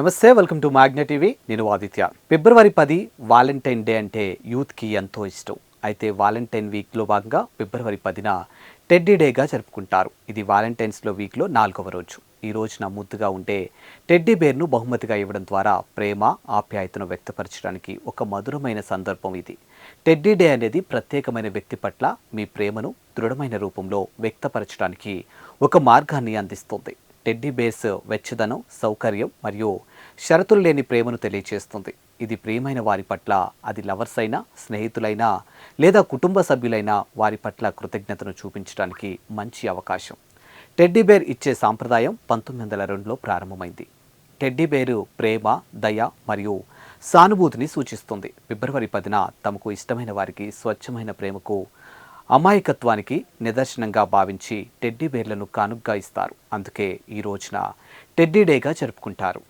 నమస్తే welcome to మాగ్న TV. నేను ఆదిత్య. ఫిబ్రవరి పది వాలంటైన్ డే అంటే యూత్కి ఎంతో ఇష్టం. అయితే వాలంటైన్ వీక్లో భాగంగా ఫిబ్రవరి పదిన టెడ్డీ డేగా జరుపుకుంటారు. ఇది వాలంటైన్స్లో వీక్లో నాలుగవ రోజు. ఈ రోజున ముద్దుగా ఉండే టెడ్డీ బేర్ను బహుమతిగా ఇవ్వడం ద్వారా ప్రేమ ఆప్యాయతను వ్యక్తపరచడానికి ఒక మధురమైన సందర్భం ఇది. టెడ్డీ డే అనేది ప్రత్యేకమైన వ్యక్తి పట్ల మీ ప్రేమను దృఢమైన రూపంలో వ్యక్తపరచడానికి ఒక మార్గాన్ని అందిస్తుంది. టెడ్డీ బేస్ వెచ్చదనం సౌకర్యం మరియు షరతులు లేని ప్రేమను తెలియచేస్తుంది. ఇది ప్రియమైన వారి పట్ల అది లవర్స్ అయినా స్నేహితులైనా లేదా కుటుంబ సభ్యులైనా వారి పట్ల కృతజ్ఞతను చూపించడానికి మంచి అవకాశం. టెడ్డీ బేర్ ఇచ్చే సాంప్రదాయం పంతొమ్మిది వందల రెండులో ప్రారంభమైంది. టెడ్డీ బేరు ప్రేమ దయ మరియు సానుభూతిని సూచిస్తుంది. ఫిబ్రవరి పదిన తమకు ఇష్టమైన వారికి స్వచ్ఛమైన ప్రేమకు అమాయకత్వానికి నిదర్శనంగా భావించి టెడ్డీ బేర్లను కానుగ్గా ఇస్తారు. అందుకే ఈ రోజున టెడ్డీ డేగా జరుపుకుంటారు.